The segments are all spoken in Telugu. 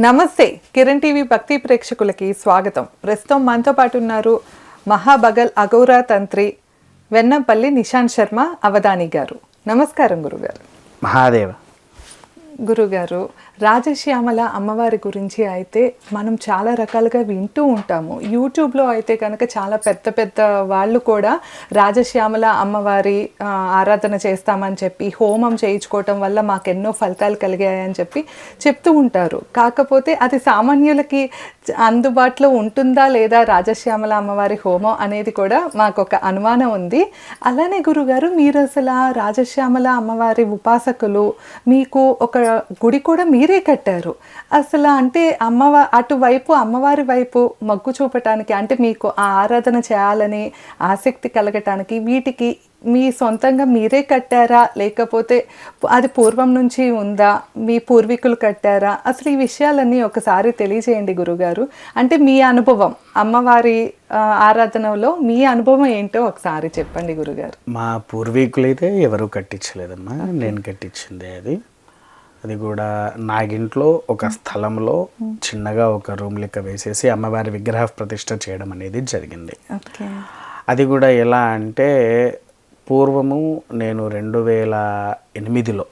నమస్తే కిరణ్ టీవీ భక్తి ప్రేక్షకులకి స్వాగతం. ప్రస్తుతం మనతో పాటు ఉన్నారు మహాబగల్ అగౌరా తంత్రి వెన్నంపల్లి నిశాంత్ శర్మ అవధాని గారు. నమస్కారం గురుగారు. మహాదేవ. గురుగారు రాజశ్యామల అమ్మవారి గురించి అయితే మనం చాలా రకాలుగా వింటూ ఉంటాము. యూట్యూబ్లో అయితే కనుక చాలా పెద్ద పెద్ద వాళ్ళు కూడా రాజశ్యామల అమ్మవారి ఆరాధన చేస్తామని చెప్పి హోమం చేయించుకోవటం వల్ల మాకు ఎన్నో ఫలితాలు కలిగాయని చెప్పి చెప్తూ ఉంటారు. కాకపోతే అది సామాన్యులకి అందుబాటులో ఉంటుందా లేదా రాజశ్యామల అమ్మవారి హోమం అనేది కూడా మాకు ఒక అనుమానం ఉంది. అలానే గురుగారు మీరు అసలు రాజశ్యామల అమ్మవారి ఉపాసకులు మీకు ఒక గుడి కూడా మీరు కట్టారు. అసలు అంటే అమ్మవా అటువైపు అమ్మవారి వైపు మగ్గు చూపటానికి అంటే మీకు ఆ ఆరాధన చేయాలని ఆసక్తి కలగటానికి వీటికి మీ సొంతంగా మీరే కట్టారా? లేకపోతే అది పూర్వం నుంచి ఉందా? మీ పూర్వీకులు కట్టారా? అసలు ఈ విషయాలన్నీ ఒకసారి తెలియజేయండి గురుగారు. అంటే మీ అనుభవం అమ్మవారి ఆరాధనలో మీ అనుభవం ఏంటో ఒకసారి చెప్పండి గురుగారు. మా పూర్వీకులైతే ఎవరు కట్టించలేదమ్మా. నేను కట్టించిందే అది. అది కూడా నాగింట్లో ఒక స్థలంలో చిన్నగా ఒక రూమ్ లెక్క వేసేసి అమ్మవారి విగ్రహ ప్రతిష్ట చేయడం అనేది జరిగింది. అది కూడా ఎలా అంటే పూర్వము నేను రెండు వేల ఎనిమిదిలో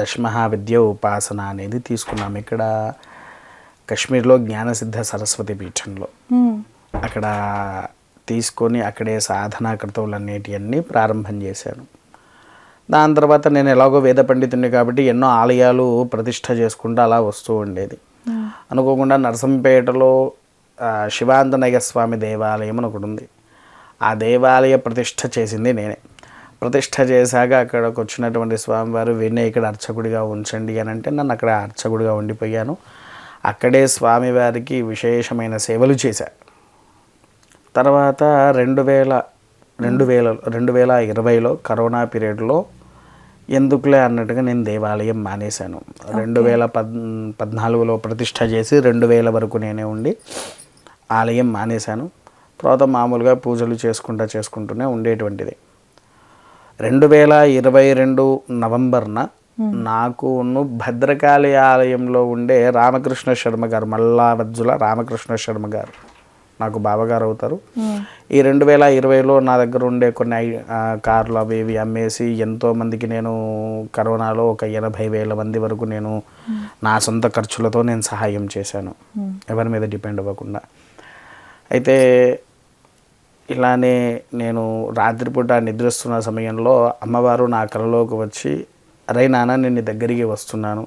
దశమహావిద్య ఉపాసన అనేది తీసుకున్నాము ఇక్కడ కాశ్మీర్లో జ్ఞానసిద్ధ సరస్వతి పీఠంలో. అక్కడ తీసుకొని అక్కడే సాధనా కృతువులు అన్నిటివన్నీ ప్రారంభం చేశాను. దాని తర్వాత నేను ఎలాగో వేద పండితుడిని కాబట్టి ఎన్నో ఆలయాలు ప్రతిష్ట చేసుకుంటూ అలా వస్తూ ఉండేది. అనుకోకుండా నరసంపేటలో ఆ, శివాంజనేయ స్వామి దేవాలయం అని ఒకటి ఉంది. ఆ దేవాలయ ప్రతిష్ట చేసింది నేనే. ప్రతిష్ట చేశాక అక్కడికి వచ్చినటువంటి స్వామివారు వీరినే ఇక్కడ అర్చకుడిగా ఉంచండి అని అంటే నన్ను అక్కడ అర్చకుడిగా ఉండిపోయాను. అక్కడే స్వామివారికి విశేషమైన సేవలు చేశాను తర్వాత రెండు వేల రెండు వేల రెండు వేల ఇరవైలో కరోనా పీరియడ్లో ఎందుకులే అన్నట్టుగా నేను దేవాలయం మానేశాను. రెండు వేల పద్ పద్నాలుగులో ప్రతిష్ట చేసి రెండు వేల వరకు నేనే ఉండి ఆలయం మానేశాను. తర్వాత మామూలుగా పూజలు చేసుకుంటా చేసుకుంటూనే ఉండేటువంటిది. రెండు వేల ఇరవై రెండు నవంబర్న నాకు భద్రకాళి ఆలయంలో ఉండే రామకృష్ణ శర్మ గారు మల్లావజ్జుల రామకృష్ణ శర్మ గారు. నాకు బావగారు అవుతారు ఈ రెండు వేల ఇరవైలో నా దగ్గర ఉండే కొన్ని కార్లు అవి ఇవి అమ్మేసి ఎంతో మందికి నేను కరోనాలో ఒక ఎనభై వేల మంది వరకు నేను నా సొంత ఖర్చులతో నేను సహాయం చేశాను. ఎవరి మీద డిపెండ్ అవ్వకుండా. అయితే ఇలానే నేను రాత్రిపూట నిద్రిస్తున్న సమయంలో అమ్మవారు నా కలలోకి వచ్చి అరే నాన్న నేను నీ దగ్గరికి వస్తున్నాను.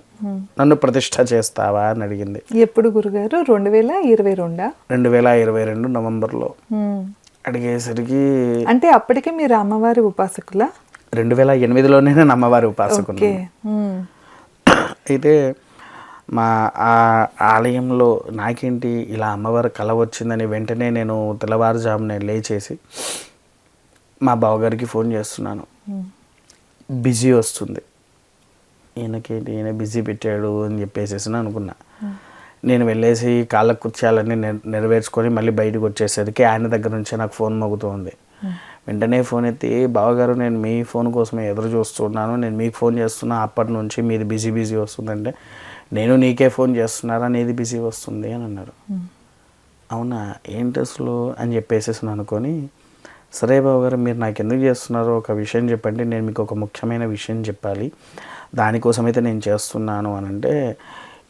నన్ను ప్రతిష్ట చేస్తావా అని అడిగింది. ఎప్పుడు గురుగారు? రెండు వేల ఇరవై రెండా? రెండు వేల ఇరవై రెండు నవంబర్లో. అడిగేసరికి అంటే అప్పటికే మీరు అమ్మవారి ఉపాసకులా? రెండు వేల ఎనిమిదిలోనే నేను అమ్మవారి ఉపాసకుని. ఉమ్. అయితే మా ఆ ఆలయంలో నాకేంటి ఇలా అమ్మవారి కళ వచ్చిందని వెంటనే నేను తెల్లవారుజామునే లేచేసి మా బావగారికి ఫోన్ చేస్తున్నాను. బిజీ వస్తుంది. ఈయనకి ఈయన బిజీ పెట్టాడు అని చెప్పేసేసి అనుకున్నా. నేను వెళ్ళేసి కాళ్ళ కుర్చాలన్నీ నెరవేర్చుకొని మళ్ళీ బయటకు వచ్చేసరికి ఆయన దగ్గర నుంచే నాకు ఫోన్ మోగుతోంది వెంటనే ఫోన్ ఎత్తి బావగారు నేను మీ ఫోన్ కోసమే ఎదురు చూస్తున్నాను. నేను మీకు ఫోన్ చేస్తున్నా. అప్పటి నుంచి మీది బిజీ బిజీ వస్తుందంటే నేను నీకే ఫోన్ చేస్తున్నారా? నీది బిజీ వస్తుంది అని అన్నారు. అవునా? ఏంటి అసలు? అని చెప్పేసేసి అనుకొని సరే బావగారు మీరు నాకు ఎందుకు చేస్తున్నారో ఒక విషయం చెప్పండి. నేను మీకు ఒక ముఖ్యమైన విషయం చెప్పాలి. దానికోసం అయితే నేను చేస్తున్నాను అని అంటే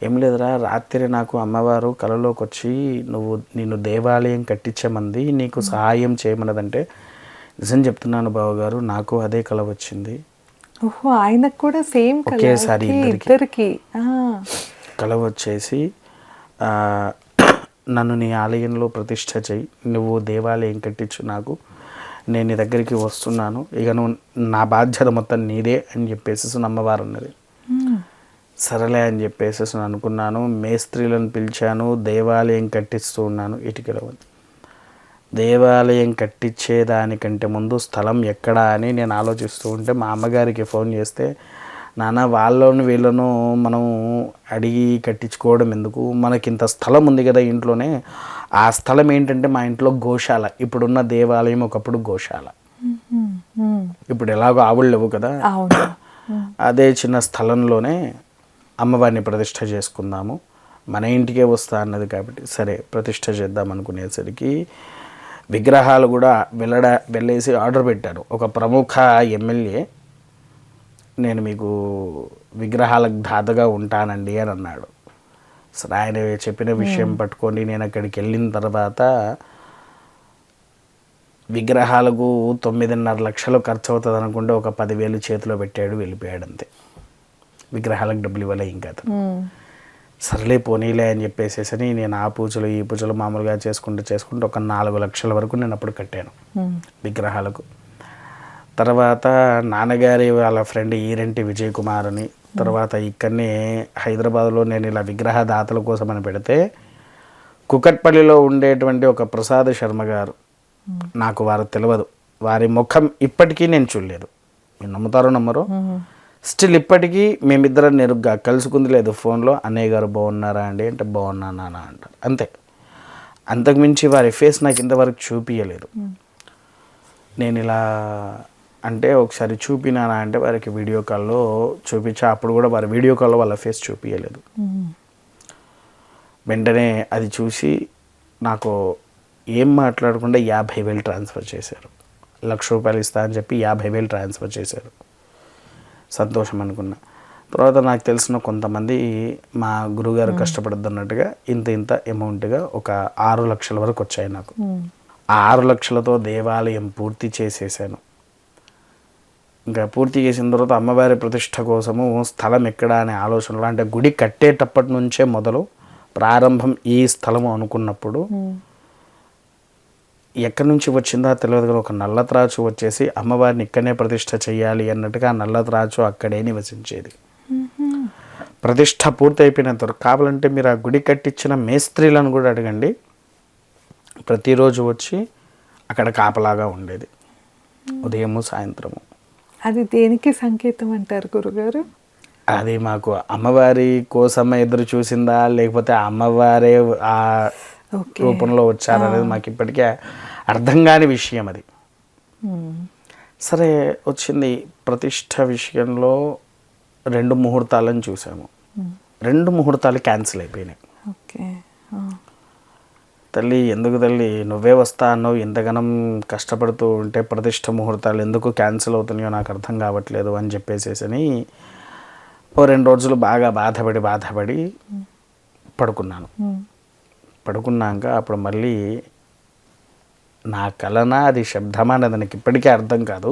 ఏం లేదురా రాత్రి నాకు అమ్మవారు కలలోకి వచ్చి నువ్వు నిన్ను దేవాలయం కట్టించమంది నీకు సహాయం చేయమన్నదంటే నిజం చెప్తున్నాను బావగారు నాకు అదే కల వచ్చింది. ఓహో ఆయనకు కూడా సేమ్ ఒకేసారి ఇద్దరికి. కల వచ్చేసి నన్ను నీ ఆలయంలో ప్రతిష్ట చేయి నువ్వు దేవాలయం కట్టించు నాకు నేను నీ దగ్గరికి వస్తున్నాను. ఇక నువ్వు నా బాధ్యత మొత్తం నీదే అని చెప్పేసి అమ్మవారు అన్నది. ఉమ్. సరేలే అని చెప్పేసి నేను అనుకున్నాను. మేస్త్రీలను పిలిచాను. దేవాలయం కట్టిస్తూ ఉన్నాను. ఇటుకలో దేవాలయం కట్టించేదానికంటే ముందు స్థలం ఎక్కడా అని నేను ఆలోచిస్తూ ఉంటే మా అమ్మగారికి ఫోన్ చేస్తే నాన్న వాళ్ళను వీళ్ళను మనం అడిగి కట్టించుకోవడం ఎందుకు? మనకి ఇంత స్థలం ఉంది కదా ఇంట్లోనే. ఆ స్థలం ఏంటంటే మా ఇంట్లో గోశాల. ఇప్పుడున్న దేవాలయం ఒకప్పుడు గోశాల. ఇప్పుడు ఎలాగో ఆవులు లేవు కదా. అదే చిన్న స్థలంలోనే అమ్మవారిని ప్రతిష్ట చేసుకుందాము. మన ఇంటికే వస్తా అన్నది కాబట్టి సరే ప్రతిష్ట చేద్దాం అనుకునేసరికి విగ్రహాలు కూడా వెళ్ళడ వెళ్ళేసి ఆర్డర్ పెట్టారు. ఒక ప్రముఖ ఎమ్మెల్యే నేను మీకు విగ్రహాలకు దాతగా ఉంటానండి అని అన్నాడు. ఆయన చెప్పిన విషయం పట్టుకొని నేను అక్కడికి వెళ్ళిన తర్వాత విగ్రహాలకు తొమ్మిదిన్నర లక్షలు ఖర్చు అవుతుంది అనుకుంటే ఒక పదివేలు చేతిలో పెట్టాడు వెళ్ళిపోయాడు అంతే విగ్రహాలకు డబ్బులు ఇవ్వలే ఇంకా అతను మ్మ్. సర్లే పోనీలే అని చెప్పేసేసని నేను ఆ పూజలు ఈ పూజలు మామూలుగా చేసుకుంటూ చేసుకుంటూ ఒక నాలుగు లక్షల వరకు నేను అప్పుడు కట్టాను మ్మ్. విగ్రహాలకు తర్వాత నాన్నగారి వాళ్ళ ఫ్రెండ్ ఈరెంటి విజయ్ కుమార్ అని తర్వాత ఇక్కడనే హైదరాబాద్లో నేను ఇలా విగ్రహ దాతల కోసం అని పెడితే కుకట్పల్లిలో ఉండేటువంటి ఒక ప్రసాద్ శర్మ గారు. నాకు వారు తెలియదు వారి ముఖం ఇప్పటికీ నేను చూడలేదు. మీరు నమ్ముతారో నమ్మరో? మ్మ్. స్టిల్ ఇప్పటికీ మేమిద్దరం నెరుగ్గా కలుసుకుంది లేదు ఫోన్లో. అన్నయ్య గారు బాగున్నారా అండి? అంటే బాగున్నా నాన్న అంటారు. అంతే. అంతకుమించి వారి ఫేస్ నాకు ఇంతవరకు చూపించలేదు నేను ఇలా అంటే ఒకసారి చూపినానా అంటే వారికి వీడియో కాల్లో చూపించా. అప్పుడు కూడా వారి వీడియో కాల్లో వాళ్ళ ఫేస్ చూపించలేదు. వెంటనే అది చూసి నాకు ఏం మాట్లాడకుండా యాభై వేలు ట్రాన్స్ఫర్ చేశారు. లక్ష రూపాయలు ఇస్తా అని చెప్పి యాభై వేలు ట్రాన్స్ఫర్ చేశారు. సంతోషం అనుకున్నా. తర్వాత నాకు తెలిసిన కొంతమంది మా గురుగారు కష్టపడుతున్నట్టుగా ఇంత ఇంత అమౌంట్గా ఒక ఆరు లక్షల వరకు వచ్చాయి నాకు. ఆరు లక్షలతో దేవాలయం పూర్తి చేసేసాను. ఇంకా పూర్తి చేసిన తర్వాత అమ్మవారి ప్రతిష్ట కోసము స్థలం ఎక్కడ అనే ఆలోచనలో అంటే గుడి కట్టేటప్పటి నుంచే మొదలు ప్రారంభం ఈ స్థలము అనుకున్నప్పుడు ఎక్కడి నుంచి వచ్చిందో తెలియదు కానీ ఒక నల్ల త్రాచు వచ్చేసి అమ్మవారిని ఇక్కడనే ప్రతిష్ట చేయాలి అన్నట్టుగా ఆ నల్ల త్రాచు అక్కడే నివసించేది. ప్రతిష్ట పూర్తయిపోయినంత కావాలంటే మీరు ఆ గుడి కట్టించిన మేస్త్రీలను కూడా అడగండి. ప్రతిరోజు వచ్చి అక్కడ కాపలాగా ఉండేది. ఉదయము సాయంత్రము. అది దేనికి సంకేతం అంటారు గురుగారు? అది మాకు అమ్మవారి కోసం ఎదురు చూసిందా లేకపోతే అమ్మవారే ఆ రూపంలో వచ్చారనేది మాకు ఇప్పటికే అర్థం కాని విషయం అది. సరే వచ్చింది ప్రతిష్ట విషయంలో రెండు ముహూర్తాలను చూసాము. రెండు ముహూర్తాలు క్యాన్సిల్ అయిపోయినాయి. తల్లి ఎందుకు తల్లి? నువ్వే వస్తా అన్నావు. ఇంతగానం కష్టపడుతూ ఉంటే ప్రతిష్ట ముహూర్తాలు ఎందుకు క్యాన్సిల్ అవుతున్నాయో నాకు అర్థం కావట్లేదు అని చెప్పేసేసని ఓ రెండు రోజులు బాగా బాధపడి బాధపడి పడుకున్నాను. పడుకున్నాక అప్పుడు మళ్ళీ నా కలనా? అది శబ్దమా? అనేది నాకు ఇప్పటికీ అర్థం కాదు.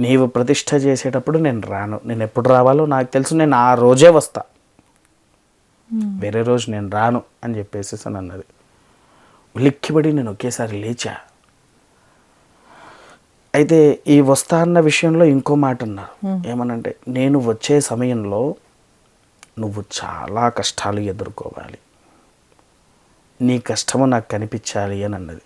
నీవు ప్రతిష్ట చేసేటప్పుడు నేను రాను. నేను ఎప్పుడు రావాలో నాకు తెలుసు. నేను ఆ రోజే వస్తా. మ్మ్. వేరే రోజు నేను రాను అని చెప్పేసి అని అన్నది. ఉలిక్కిపడి నేను ఒకేసారి లేచా. అయితే ఈ వస్తా అన్న విషయంలో ఇంకో మాట అన్నారు. ఏమనంటే నేను వచ్చే సమయంలో నువ్వు చాలా కష్టాలు ఎదుర్కోవాలి. నీ కష్టము నాకు కనిపించాలి అని అన్నది.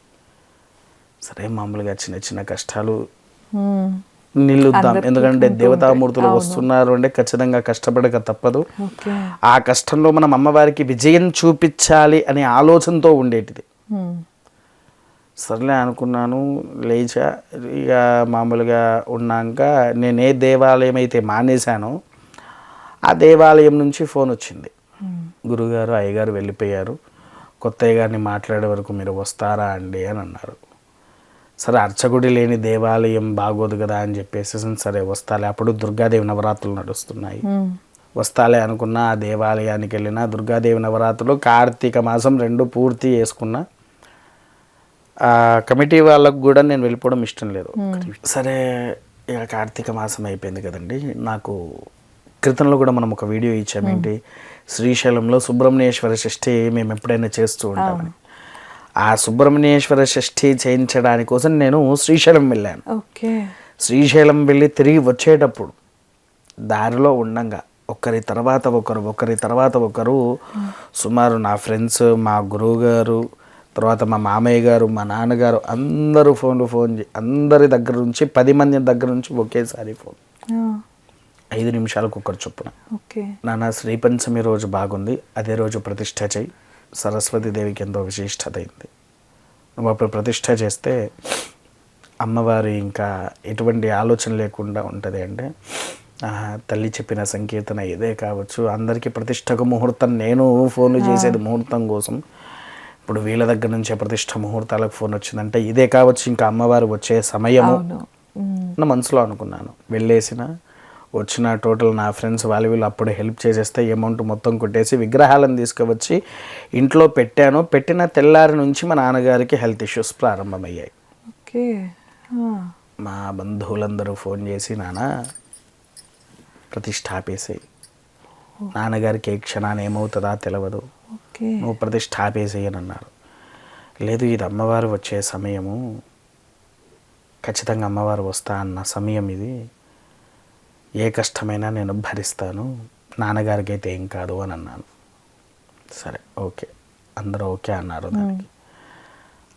సరే మామూలుగా చిన్న చిన్న కష్టాలు మ్మ్. నిల్లుద్దాం ఎందుకంటే దేవతామూర్తులు. వస్తున్నారు అంటే ఖచ్చితంగా కష్టపడక తప్పదు. ఆ కష్టంలో మనం అమ్మవారికి విజయం చూపించాలి అనే ఆలోచనతో ఉండేటిది. సర్లే అనుకున్నాను లేచా. ఇక మామూలుగా ఉన్నాక నేను ఏ దేవాలయం అయితే మానేశానో. ఆ దేవాలయం నుంచి ఫోన్ వచ్చింది. గురుగారు అయ్యగారు వెళ్ళిపోయారు. కొత్త అయ్యగారిని మాట్లాడే వరకు మీరు వస్తారా అండి అని అన్నారు. సరే అర్చకుడి లేని దేవాలయం బాగోదు కదా అని చెప్పేసి సరే వస్తాలే. అప్పుడు దుర్గాదేవి నవరాత్రులు నడుస్తున్నాయి. వస్తాలే అనుకున్న ఆ దేవాలయానికి వెళ్ళిన దుర్గాదేవి నవరాత్రులు కార్తీక మాసం రెండు పూర్తి చేసుకున్నా ఆ కమిటీ వాళ్ళకు కూడా నేను వెళ్ళిపోవడం ఇష్టం లేదు. సరే ఇక కార్తీక మాసం అయిపోయింది కదండి. నాకు క్రితంలో కూడా మనం ఒక వీడియో ఇచ్చాం ఏంటి? శ్రీశైలంలో సుబ్రహ్మణ్యేశ్వర షష్ఠి మేము ఎప్పుడైనా చేస్తూ ఉంటామని. ఆ సుబ్రహ్మణ్యేశ్వర షష్ఠి చేయించడానికి కోసం నేను శ్రీశైలం వెళ్ళాను. ఓకే. శ్రీశైలం వెళ్ళి తిరిగి వచ్చేటప్పుడు దారిలో ఉండంగా ఒకరి తర్వాత ఒకరు ఒకరి తర్వాత ఒకరు సుమారు నా ఫ్రెండ్స్ మా గురువు గారు తర్వాత మా మామయ్య గారు మా నాన్నగారు అందరూ ఫోన్లు ఫోన్ అందరి దగ్గర నుంచి పది మంది దగ్గర నుంచి ఒకేసారి ఫోన్. ఐదు నిమిషాలకు ఒకరు చొప్పున. ఓకే. నాన్న శ్రీపంచమి రోజు బాగుంది. అదే రోజు ప్రతిష్ట చేయి. సరస్వతి దేవికి ఎంతో విశిష్టత అయింది. నువ్వు అప్పుడు ప్రతిష్ట చేస్తే అమ్మవారి ఇంకా ఎటువంటి ఆలోచన లేకుండా ఉంటుంది అంటే తల్లి చెప్పిన సంకీర్తన ఇదే కావచ్చు. అందరికీ ప్రతిష్టకు ముహూర్తం నేను ఫోన్లు చేసేది ముహూర్తం కోసం. ఇప్పుడు వీళ్ళ దగ్గర నుంచే ప్రతిష్ట ముహూర్తాలకు ఫోన్ వచ్చిందంటే ఇదే కావచ్చు. ఇంకా అమ్మవారు వచ్చే సమయము నా మనసులో అనుకున్నాను. వెళ్ళేసిన వచ్చిన టోటల్ నా ఫ్రెండ్స్ వాళ్ళు వీళ్ళు అప్పుడు హెల్ప్ చేసేస్తే అమౌంట్ మొత్తం కొట్టేసి విగ్రహాలను తీసుకువచ్చి ఇంట్లో పెట్టాను. పెట్టిన తెల్లారి నుంచి మా నాన్నగారికి హెల్త్ ఇష్యూస్ ప్రారంభమయ్యాయి. ఓకే. మా బంధువులందరూ ఫోన్ చేసి నాన్న ప్రతిష్ఠ ఆపేసేయి. నాన్నగారికి ఏ క్షణాన్ని ఏమవుతుందా తెలియదు ఓకే. నువ్వు అని అన్నారు. లేదు ఇది అమ్మవారు వచ్చే సమయము. ఖచ్చితంగా అమ్మవారు వస్తా అన్న సమయం ఇది. ఏ కష్టమైనా నేను భరిస్తాను. నాన్నగారికి అయితే ఏం కాదు అని అన్నాను. సరే ఓకే. అందరూ ఓకే అన్నారు దానికి.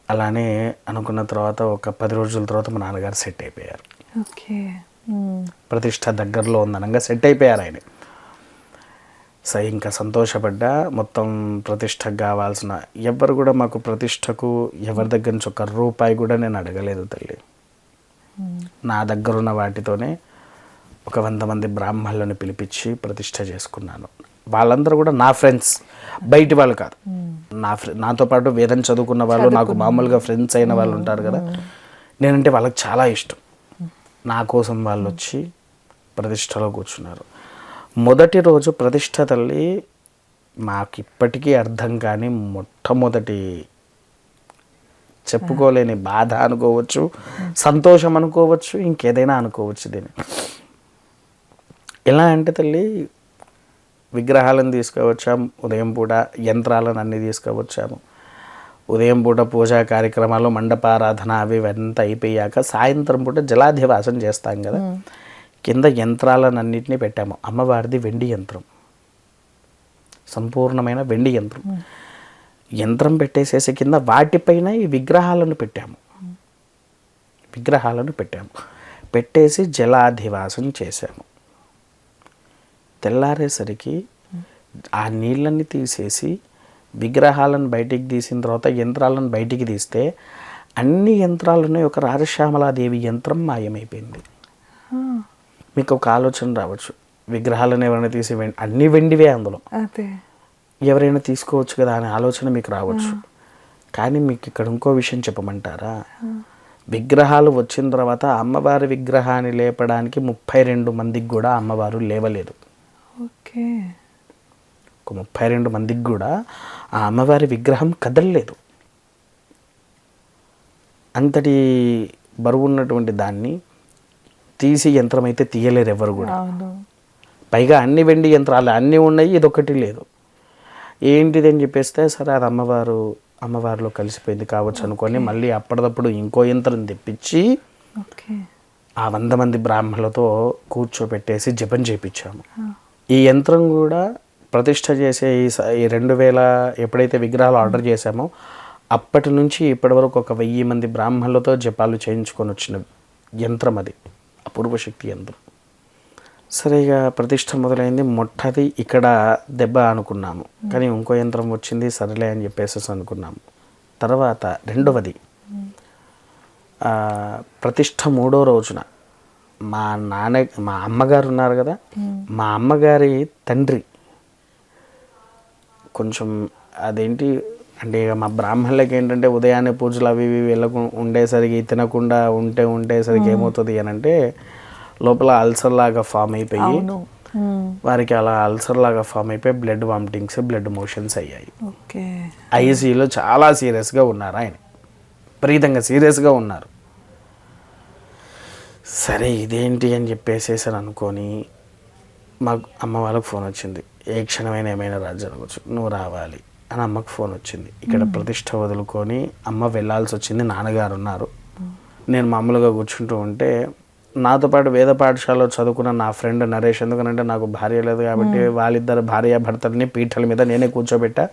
అలానే అనుకున్న తర్వాత ఒక పది రోజుల తర్వాత మా నాన్నగారు సెట్ అయిపోయారు. ప్రతిష్ట దగ్గరలో ఉందనగా సెట్ అయిపోయారు ఆయన. సో ఇంకా సంతోషపడ్డా. మొత్తం ప్రతిష్టకు కావాల్సిన ఎవరు కూడా మాకు ప్రతిష్టకు ఎవరి దగ్గర నుంచి ఒక రూపాయి కూడా నేను అడగలేదు తల్లి. నా దగ్గర ఉన్న వాటితోనే ఒక వంద మంది బ్రాహ్మణులను పిలిపించి ప్రతిష్ట చేసుకున్నాను. వాళ్ళందరూ కూడా నా ఫ్రెండ్స్ బయటి వాళ్ళు కాదు. నా నాతో పాటు వేదం చదువుకున్న వాళ్ళు నాకు మామూలుగా ఫ్రెండ్స్ అయిన వాళ్ళు ఉంటారు కదా. నేనంటే వాళ్ళకి చాలా ఇష్టం. నా కోసం వాళ్ళు వచ్చి ప్రతిష్టలో కూర్చున్నారు. మొదటి రోజు ప్రతిష్ట తల్లి మాకు ఇప్పటికీ అర్థం కాని మొట్టమొదటి చెప్పుకోలేని బాధ అనుకోవచ్చు సంతోషం అనుకోవచ్చు ఇంకేదైనా అనుకోవచ్చు దీన్ని. ఎలా అంటే తల్లి విగ్రహాలను తీసుకువచ్చాం? ఉదయం పూట యంత్రాలను అన్ని తీసుకువచ్చాము ఉదయం పూట పూజా కార్యక్రమాలు మండపారాధన అవి ఇవంతా అయిపోయాక సాయంత్రం పూట జలాధివాసం చేస్తాం కదా. కింద యంత్రాలను అన్నింటినీ పెట్టాము. అమ్మవారిది వెండి యంత్రం. సంపూర్ణమైన వెండి యంత్రం. యంత్రం పెట్టేసేసి కింద వాటిపైన ఈ విగ్రహాలను పెట్టాము. విగ్రహాలను పెట్టాము. పెట్టేసి జలాధివాసం చేశాము. తెల్లారేసరికి ఆ నీళ్ళని తీసేసి విగ్రహాలను బయటికి తీసిన తర్వాత యంత్రాలను బయటికి తీస్తే అన్ని యంత్రాలను ఒక రాజశ్యామలాదేవి యంత్రం మాయమైపోయింది. మీకు ఒక ఆలోచన రావచ్చు. విగ్రహాలను ఎవరైనా తీసి అన్ని వెండివే అందులో. అదే. ఎవరైనా తీసుకోవచ్చు కదా అనే ఆలోచన మీకు రావచ్చు. కానీ మీకు ఇక్కడ ఇంకో విషయం చెప్పమంటారా? విగ్రహాలు వచ్చిన తర్వాత అమ్మవారి విగ్రహాన్ని లేపడానికి ముప్పై రెండు మందికి కూడా అమ్మవారు లేవలేదు. ఓకే. ఒక ముప్పై రెండు మందికి కూడా ఆ అమ్మవారి విగ్రహం కదలలేదు. అంతటి బరువు ఉన్నటువంటి దాన్ని తీసి యంత్రం అయితే తీయలేరు ఎవరు కూడా. పైగా అన్ని వెండి యంత్రాలు అన్నీ ఉన్నాయి ఇదొకటి లేదు. ఏంటిది అని చెప్పేస్తే సరే అది అమ్మవారు అమ్మవారిలో కలిసిపోయింది కావచ్చు అనుకొని మళ్ళీ అప్పటిదప్పుడు ఇంకో యంత్రం తెప్పించి ఆ వంద మంది బ్రాహ్మణులతో కూర్చోబెట్టేసి జపం చేపించాము. ఈ యంత్రం కూడా ప్రతిష్ట చేసే ఈ ఈ రెండు వేల ఎప్పుడైతే విగ్రహాలు ఆర్డర్ చేశామో అప్పటి నుంచి ఇప్పటి వరకు ఒక వెయ్యి మంది బ్రాహ్మణులతో జపాలు చేయించుకొని వచ్చిన యంత్రం అది అపూర్వ శక్తి యంత్రం. సరే ఇక ప్రతిష్ట మొదలైంది. మొట్టది ఇక్కడ దెబ్బ అనుకున్నాము. కానీ ఇంకో యంత్రం వచ్చింది సరేలే అని చెప్పేసి అనుకున్నాము. తర్వాత రెండవది ప్రతిష్ట మూడో రోజున మా నాన్న మా అమ్మగారు ఉన్నారు కదా? మా అమ్మగారి తండ్రి. కొంచెం అదేంటి? అంటే ఇక మా బ్రాహ్మణులకి ఏంటంటే ఉదయాన్నే పూజలు అవి ఇవి వెళ్ళకు ఉండేసరికి తినకుండా ఉంటే ఉండేసరికి ఏమవుతుంది అని అంటే లోపల అల్సర్ లాగా ఫామ్ అయిపోయి వారికి అలా అల్సర్ లాగా ఫామ్ అయిపోయి బ్లడ్ వామిటింగ్స్ బ్లడ్ మోషన్స్ అయ్యాయి. ఓకే. ఐసీయూలో చాలా సీరియస్గా ఉన్నారు ఆయన. విపరీతంగా సీరియస్గా ఉన్నారు. సరే ఇదేంటి అని చెప్పేసేసి అని అనుకొని మా అమ్మ వాళ్ళకి ఫోన్ వచ్చింది. ఏ క్షణమైనా ఏమైనా రాజు జరగవచ్చు నువ్వు రావాలి అని అమ్మకు ఫోన్ వచ్చింది. ఇక్కడ ప్రతిష్ట వదులుకొని అమ్మ వెళ్ళాల్సి వచ్చింది నాన్నగారు ఉన్నారు. నేను మామూలుగా కూర్చుంటూ ఉంటే నాతో పాటు వేద పాఠశాలలో చదువుకున్న నా ఫ్రెండ్ నరేష్ ఎందుకనంటే నాకు భార్య లేదు కాబట్టి వాళ్ళిద్దరు భార్య భర్తల్ని పీఠల మీద నేనే కూర్చోబెట్టా.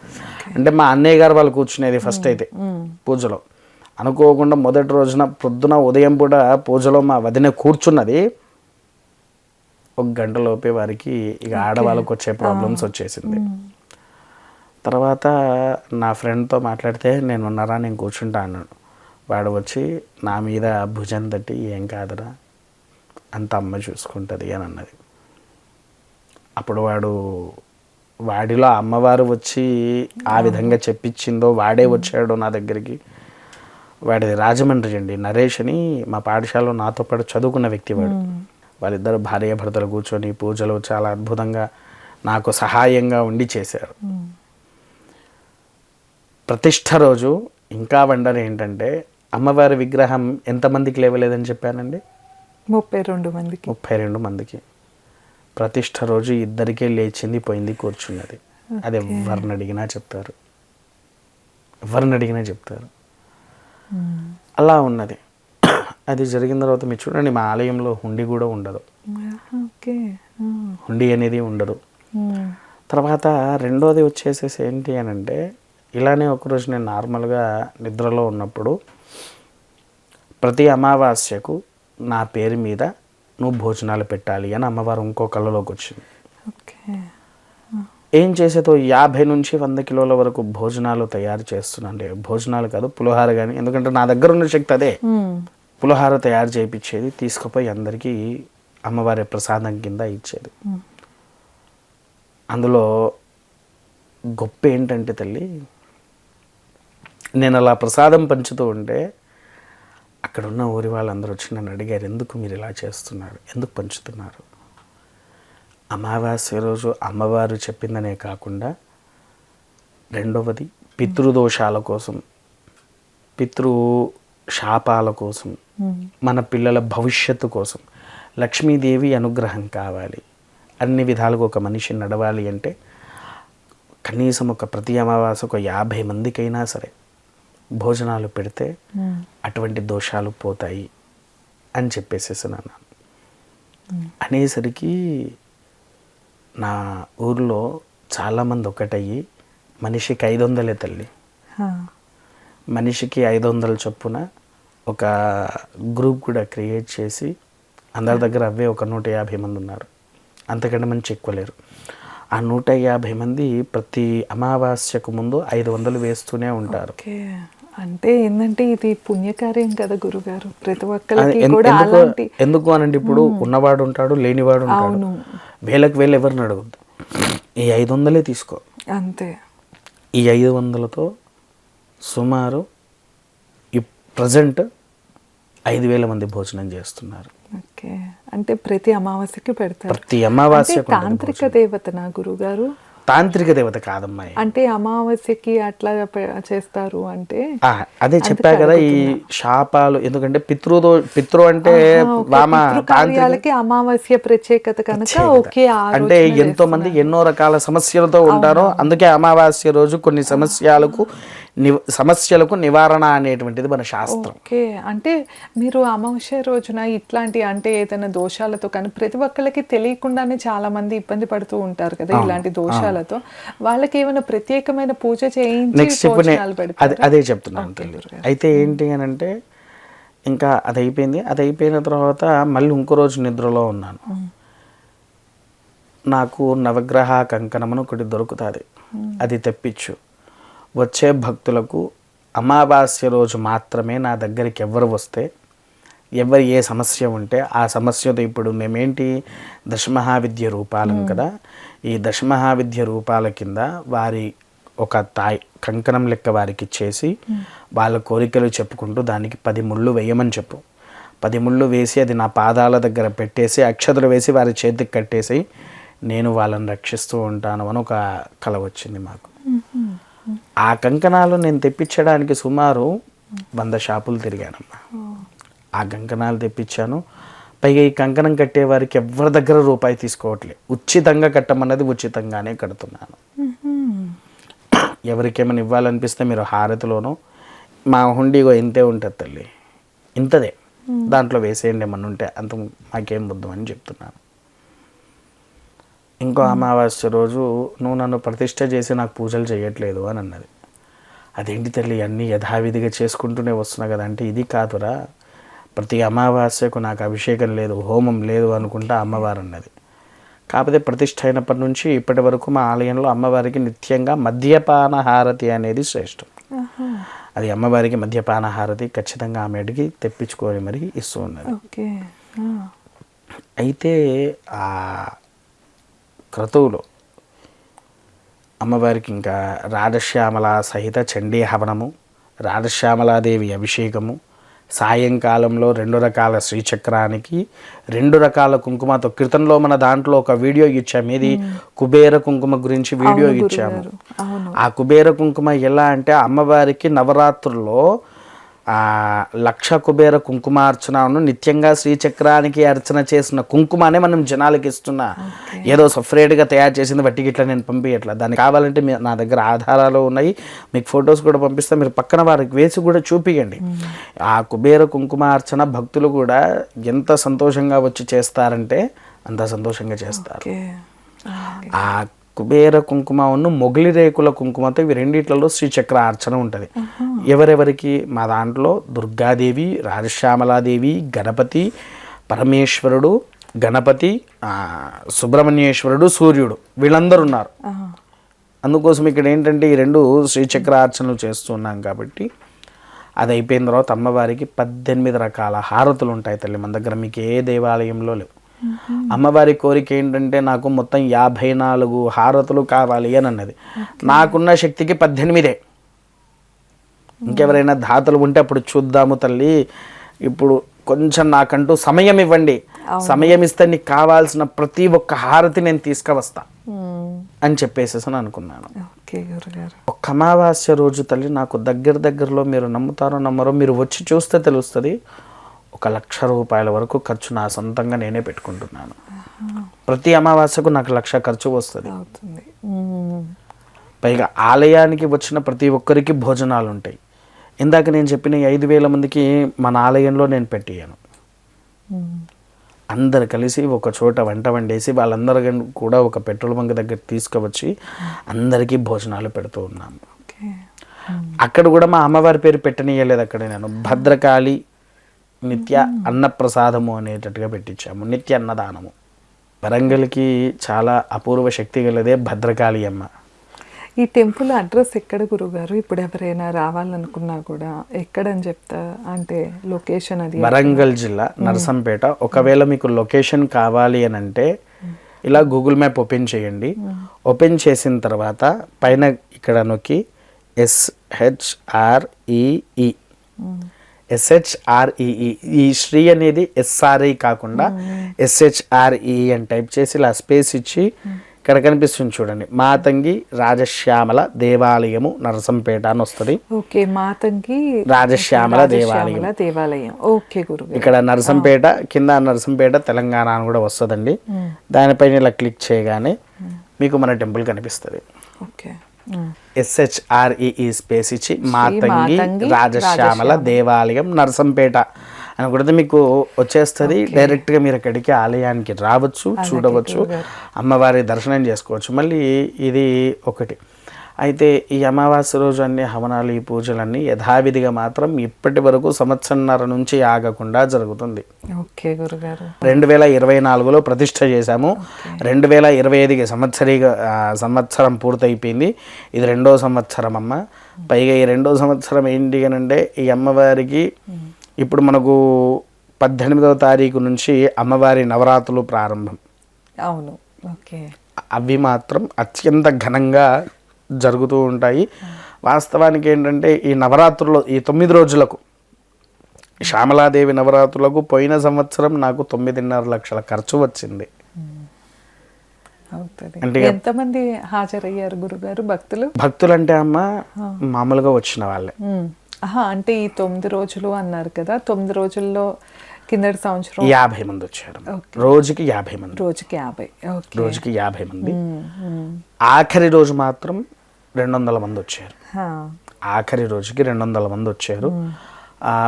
అంటే మా అన్నయ్య గారు వాళ్ళు కూర్చునేది ఫస్ట్ అయితే పూజలో. అనుకోకుండా మొదటి రోజున పొద్దున ఉదయం పూట పూజలో మా వదిన కూర్చున్నది. ఒక గంటలోపే వారికి ఇక ఆడవాళ్ళకి వచ్చే ప్రాబ్లమ్స్ వచ్చేసింది. తర్వాత నా ఫ్రెండ్తో మాట్లాడితే నేను ఉన్నారా? నేను కూర్చుంటా అన్నాడు. వాడు వచ్చి నా మీద భుజం తట్టి ఏం కాదురా? అంత అమ్మ చూసుకుంటుంది అని అన్నది. అప్పుడు వాడు వాడిలో అమ్మవారు వచ్చి ఆ. విధంగా చెప్పించిందో వాడే వచ్చాడో నా దగ్గరికి. వాడిది రాజమండ్రి అండి నరేష్ అని మా పాఠశాలలో నాతో పాటు చదువుకున్న వ్యక్తి వాడు. వాళ్ళిద్దరు భార్యాభర్తలు కూర్చొని పూజలు చాలా అద్భుతంగా నాకు సహాయంగా ఉండి చేశారు. ప్రతిష్ట రోజు ఇంకా వండర్ ఏంటంటే అమ్మవారి విగ్రహం ఎంతమందికి లేవలేదని చెప్పానండి? ముప్పై రెండు మందికి. ముప్పై రెండు మందికి. ప్రతిష్ట రోజు ఇద్దరికే లేచింది పోయింది కూర్చున్నది. అది ఎవరిని అడిగినా చెప్తారు. ఎవరిని అడిగినా చెప్తారు. అలా ఉన్నది. అది జరిగిన తర్వాత మీరు చూడండి మా ఆలయంలో హుండీ కూడా ఉండదు. ఓకే. హుండీ అనేది ఉండదు. తర్వాత రెండోది వచ్చేసేసి ఏంటి అని అంటే ఇలానే ఒకరోజు నేను నార్మల్గా నిద్రలో ఉన్నప్పుడు ప్రతి అమావాస్యకు నా పేరు మీద నువ్వు భోజనాలు పెట్టాలి అని అమ్మవారు ఇంకో కళ్ళలోకి వచ్చింది. ఓకే. ఏం చేసేతో యాభై నుంచి వంద కిలోల వరకు భోజనాలు తయారు చేస్తున్నాను అంటే భోజనాలు కాదు పులిహార కానీ ఎందుకంటే నా దగ్గర ఉన్న శక్తి అదే. పులిహార తయారు చేయించేది తీసుకుపోయి అందరికీ అమ్మవారి ప్రసాదం కింద ఇచ్చేది. అందులో గొప్ప ఏంటంటే తల్లి నేను అలా ప్రసాదం పంచుతూ ఉంటే అక్కడ ఉన్న ఊరి వాళ్ళందరూ వచ్చి నన్ను అడిగారు ఎందుకు మీరు ఇలా చేస్తున్నారు? ఎందుకు పంచుతున్నారు? అమావాస్య రోజు అమ్మవారు చెప్పిందనే కాకుండా రెండవది పితృదోషాల కోసం పితృ శాపాల కోసం మన పిల్లల భవిష్యత్తు కోసం లక్ష్మీదేవి అనుగ్రహం కావాలి. అన్ని విధాలుగా ఒక మనిషి నడవాలి అంటే కనీసం ఒక ప్రతి అమావాస్య ఒక యాభై మందికైనా సరే భోజనాలు పెడితే అటువంటి దోషాలు పోతాయి అని చెప్పేసేసాను అనేసరికి నా ఊర్లో చాలామంది ఒకటయ్యి. మనిషికి ఐదు వందలే తల్లి మనిషికి ఐదు వందల చొప్పున ఒక గ్రూప్ కూడా క్రియేట్ చేసి అందరి దగ్గర అవే ఒక నూట యాభై మంది ఉన్నారు. అంతకంటే మంచి ఎక్కువ లేరు. ఆ నూట యాభై మంది ప్రతి అమావాస్యకు ముందు ఐదు వందలు వేస్తూనే ఉంటారు. అంటే ఏంటంటే ఇది పుణ్యకార్యం కదా గురుగారు. ప్రతి ఒక్కరికి కూడా ఎందుకు అనండి ఇప్పుడు ఉన్నవాడు ఉంటాడు లేనివాడు ఉంటాడు. వేలకు వేలు ఎవరిని అడగద్దు. ఈ ఐదు వందలే తీసుకో. అంతే. ఈ ఐదు వందలతో సుమారు ఈ ప్రజెంట్ ఐదు వేల మంది భోజనం చేస్తున్నారు. ఓకే. అంటే ప్రతి అమావాస్యకి పెడతారు. ప్రతి అంటే అమావాస్యకు తాంత్రిక దేవత నా గురుగారు తాంత్రిక దేవత కాదమ్మాయి అంటే అమావాస్యకి అట్లా చేస్తారు అంటే అదే చెప్పా కదా ఈ శాపాలు ఎందుకంటే పితృదో పితృ అంటే కార్యాలకి అమావాస్య ప్రత్యేకత కనుక ఓకే అంటే ఎంతో మంది ఎన్నో రకాల సమస్యలతో ఉంటారో అందుకే అమావాస్య రోజు కొన్ని సమస్యలకు నివ- సమస్యలకు నివారణ అనేటువంటిది మన శాస్త్రం. ఓకే. అంటే మీరు అమావాస్య రోజున ఇట్లాంటి అంటే ఏదైనా దోషాలతో కానీ ప్రతి ఒక్కళ్ళకి తెలియకుండానే చాలా మంది ఇబ్బంది పడుతూ ఉంటారు కదా ఇలాంటి దోషాలతో. వాళ్ళకి ఏమైనా ప్రత్యేకమైన పూజ చేయించి నెక్స్ట్ అదే అదే చెప్తున్నాను తల్లి. అయితే ఏంటి అని అంటే ఇంకా అది అయిపోయింది అది అయిపోయిన తర్వాత మళ్ళీ ఇంకో రోజు నిద్రలో ఉన్నాను. నాకు నవగ్రహ కంకణమును ఒకటి దొరుకుతుంది. అది తెప్పించు. వచ్చే భక్తులకు అమావాస్య రోజు మాత్రమే నా దగ్గరికి ఎవరు వస్తే ఎవరు ఏ సమస్య ఉంటే ఆ సమస్యతో ఇప్పుడు మేమేంటి? దశమహావిద్య రూపాలం కదా. ఈ దశమహావిద్య రూపాల కింద వారి ఒక తాయ్ కంకణం లెక్క వారికి ఇచ్చేసి వాళ్ళ కోరికలు చెప్పుకుంటూ దానికి పది ముళ్ళు వేయమని చెప్పు. పది ముళ్ళు వేసి అది నా పాదాల దగ్గర పెట్టేసి అక్షతలు వేసి వారి చేతికి కట్టేసి నేను వాళ్ళని రక్షిస్తూ ఉంటాను అని ఒక కల వచ్చింది మాకు. ఆ కంకణాలు నేను తెప్పించడానికి సుమారు వంద షాపులు తిరిగానమ్మా. ఆ కంకణాలు తెప్పించాను. పైగా ఈ కంకణం కట్టే వారికి ఎవరి దగ్గర రూపాయి తీసుకోవట్లే. ఉచితంగా కట్టమన్నది ఉచితంగానే కడుతున్నాను. ఎవరికేమైనా ఇవ్వాలనిపిస్తే మీరు హారతిలోనో మా హుండీగో ఇంతే ఉంటుంది తల్లి. ఇంతదే. దాంట్లో వేసేయండి ఏమన్నా ఉంటే అంత మాకేం బుద్ధం అని చెప్తున్నాను. ఇంకో అమావాస్య రోజు నువ్వు నన్ను ప్రతిష్ట చేసి నాకు పూజలు చేయట్లేదు అని అన్నది. అదేంటి తల్లి అన్నీ యథావిధిగా చేసుకుంటూనే వస్తున్నా కదా అంటే ఇది కాదురా. ప్రతి అమావాస్యకు నాకు అభిషేకం లేదు హోమం లేదు అనుకుంటా అమ్మవారు అన్నది. కాకపోతే ప్రతిష్ఠ అయినప్పటి నుంచి ఇప్పటి వరకు మా ఆలయంలో అమ్మవారికి నిత్యంగా మద్యపాన హారతి అనేది శ్రేష్టం. అది అమ్మవారికి మద్యపాన హారతి ఖచ్చితంగా ఆమె అడిగి తెప్పించుకొని మరి ఇస్తూ ఉన్నది. అయితే ఆ క్రతువులో. అమ్మవారికి ఇంకా రాధశ్యామల సహిత చండీ హవనము రాధశ్యామలాదేవి అభిషేకము సాయంకాలంలో రెండు రకాల శ్రీచక్రానికి రెండు రకాల కుంకుమతో క్రితంలో మన దాంట్లో ఒక వీడియో ఇచ్చాము ఇది కుబేర కుంకుమ గురించి వీడియో ఇచ్చాము. ఆ కుబేర కుంకుమ ఎలా అంటే అమ్మవారికి నవరాత్రుల్లో లక్ష కుబేర కుంకుమార్చనను నిత్యంగా శ్రీచక్రానికి అర్చన చేసిన కుంకుమనే మనం జనాలకి ఇస్తున్నా. ఏదో సపరేట్గా తయారు చేసింది బట్టి ఇట్లా నేను పంపించట్లా దానికి కావాలంటే మీ- నా దగ్గర ఆధారాలు ఉన్నాయి. మీకు ఫొటోస్ కూడా పంపిస్తే. మీరు పక్కన వారికి వేసి కూడా చూపియండి. ఆ కుబేర కుంకుమార్చన భక్తులు కూడా ఎంత సంతోషంగా వచ్చి చేస్తారంటే అంత సంతోషంగా చేస్తారు. ఆ కుబేర కుంకుమను మొగిలి రేకుల కుంకుమతో ఇవి రెండిట్లలో శ్రీచక్ర అర్చన ఉంటుంది. ఎవరెవరికి? మా దాంట్లో దుర్గాదేవి రాజశ్యామలాదేవి గణపతి పరమేశ్వరుడు గణపతి సుబ్రహ్మణ్యేశ్వరుడు సూర్యుడు వీళ్ళందరూ ఉన్నారు. అందుకోసం ఇక్కడ ఏంటంటే ఈ రెండు శ్రీచక్ర అర్చనలు చేస్తున్నాం కాబట్టి అది అయిపోయిన తర్వాత అమ్మవారికి పద్దెనిమిది రకాల హారతులు ఉంటాయి తల్లి. మన దగ్గర మీకు ఏ దేవాలయంలో లేవు. అమ్మవారి కోరిక ఏంటంటే నాకు మొత్తం యాభై నాలుగు హారతులు కావాలి అని అన్నది. నాకున్న శక్తికి పద్దెనిమిదే. ఇంకెవరైనా దాతలు ఉంటే అప్పుడు చూద్దాము తల్లి. ఇప్పుడు కొంచెం నాకంటూ సమయం ఇవ్వండి. సమయం ఇస్తే నీకు కావాల్సిన ప్రతి ఒక్క హారతి నేను తీసుకువస్తా. మ్మ్. అని చెప్పేసి అని అనుకున్నాను. ఒక్క అమావాస్య రోజు తల్లి నాకు దగ్గర దగ్గరలో మీరు నమ్ముతారో నమ్మరో మీరు వచ్చి చూస్తే తెలుస్తుంది. ఒక లక్ష రూపాయల వరకు ఖర్చు నా సొంతంగా నేనే పెట్టుకుంటున్నాను. ప్రతి అమావాస్యకు నాకు లక్ష ఖర్చు వస్తుంది. పైగా ఆలయానికి వచ్చిన ప్రతి ఒక్కరికి భోజనాలు ఉంటాయి ఇందాక నేను చెప్పిన ఐదు వేల మందికి మన ఆలయంలో నేను పెట్టియాను మ్మ్. అందరు కలిసి ఒక చోట వంట వండేసి వాళ్ళందరూ కూడా ఒక పెట్రోల్ బంక్ దగ్గర తీసుకువచ్చి అందరికీ భోజనాలు పెడుతూ ఉన్నాము. అక్కడ కూడా మా అమ్మవారి పేరు పెట్టనీయలేదు అక్కడ నేను. భద్రకాళి నిత్య అన్నప్రసాదము అనేటట్టుగా పెట్టించాము. నిత్య అన్నదానము. వరంగల్కి చాలా అపూర్వ శక్తి గలదే భద్రకాళి అమ్మ ఈ టెంపుల్ అడ్రస్ ఎక్కడ గురుగారు? ఇప్పుడు ఎవరైనా రావాలనుకున్నా కూడా ఎక్కడని చెప్తా అంటే లొకేషన్ అది వరంగల్ జిల్లా నరసంపేట. ఒకవేళ మీకు లొకేషన్ కావాలి అని అంటే ఇలా గూగుల్ మ్యాప్ ఓపెన్ చేయండి. ఓపెన్ చేసిన తర్వాత పైన ఇక్కడ నొక్కి ఎస్హెచ్ఆర్ఈఈ ఎస్హెచ్ఆర్ఈఈ ఈ శ్రీ అనేది ఎస్ఆర్ఐ కాకుండా ఎస్హెచ్ఆర్ఈ అని టైప్ చేసి ఇలా స్పేస్ ఇచ్చి ఇక్కడ కనిపిస్తుంది చూడండి. మాతంగి రాజశ్యామల దేవాలయము నరసంపేట అని వస్తుంది. ఓకే మాతంగి రాజశ్యామల దేవాలయం. దేవాలయం. ఓకే గురుగారు. ఇక్కడ నరసంపేట కింద నరసంపేట తెలంగాణ అని కూడా వస్తుందండి. దానిపైన ఇలా క్లిక్ చేయగానే మీకు మన టెంపుల్ కనిపిస్తుంది. ఓకే. ఎస్హెచ్ఆర్ఈఈ స్పేస్ ఇచ్చి మాతంగి రాజశ్యామల దేవాలయం నరసంపేట అని కొడితే మీకు వచ్చేస్తుంది. డైరెక్ట్గా మీరు అక్కడికి ఆలయానికి రావచ్చు చూడవచ్చు అమ్మవారి దర్శనం చేసుకోవచ్చు. మళ్ళీ ఇది ఒకటి. అయితే ఈ అమావాస్య రోజు అన్ని హవనాలు ఈ పూజలన్నీ యథావిధిగా మాత్రం ఇప్పటి వరకు సంవత్సరంన్నర నుంచి ఆగకుండా జరుగుతుంది. ఓకే గురుగారు. రెండు వేల ఇరవై నాలుగులో ప్రతిష్ట చేశాము. రెండు వేల ఇరవై ఐదుకి సంవత్సరీగా సంవత్సరం పూర్తయిపోయింది. ఇది రెండో సంవత్సరం అమ్మ. పైగా ఈ రెండో సంవత్సరం ఏంటి అని అంటే ఈ అమ్మవారికి ఇప్పుడు మనకు పద్దెనిమిదవ తారీఖు నుంచి అమ్మవారి నవరాత్రులు ప్రారంభం. అవును. ఓకే. అవి మాత్రం అత్యంత ఘనంగా జరుగుతూ ఉంటాయి. వాస్తవానికి ఏంటంటే ఈ నవరాత్రులు ఈ తొమ్మిది రోజులకు శ్యామలాదేవి నవరాత్రులకు పోయిన సంవత్సరం నాకు తొమ్మిదిన్నర లక్షల ఖర్చు వచ్చింది. అంటే ఎంతమంది హాజరయ్యారు గురుగారు భక్తులు? భక్తులు అంటే అమ్మ మామూలుగా వచ్చిన వాళ్ళే. అంటే ఈ తొమ్మిది రోజులు అన్నారు కదా తొమ్మిది రోజుల్లో కిందటి సంవత్సరం యాభై మంది వచ్చారు. రోజుకి యాభై మంది. రోజుకి యాభై రోజుకి యాభై మంది. ఆఖరి రోజు మాత్రం రెండు వందల మంది వచ్చారు. ఆఖరి రోజుకి రెండు వందల మంది వచ్చారు.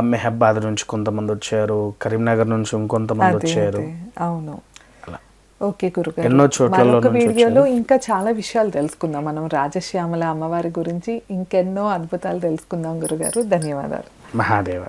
మెహబాద్ నుంచి కొంతమంది వచ్చారు కరీంనగర్ నుంచి ఇంకొంతమంది వచ్చారు. అవును. అలా. ఓకే గురుగారు. ఎన్నో నుంచి వీడియోలో ఇంకా చాలా విషయాలు తెలుసుకుందాం. మనం రాజశ్యామల అమ్మవారి గురించి ఇంకెన్నో అద్భుతాలు తెలుసుకుందాం గురుగారు. ధన్యవాదాలు. మహాదేవ.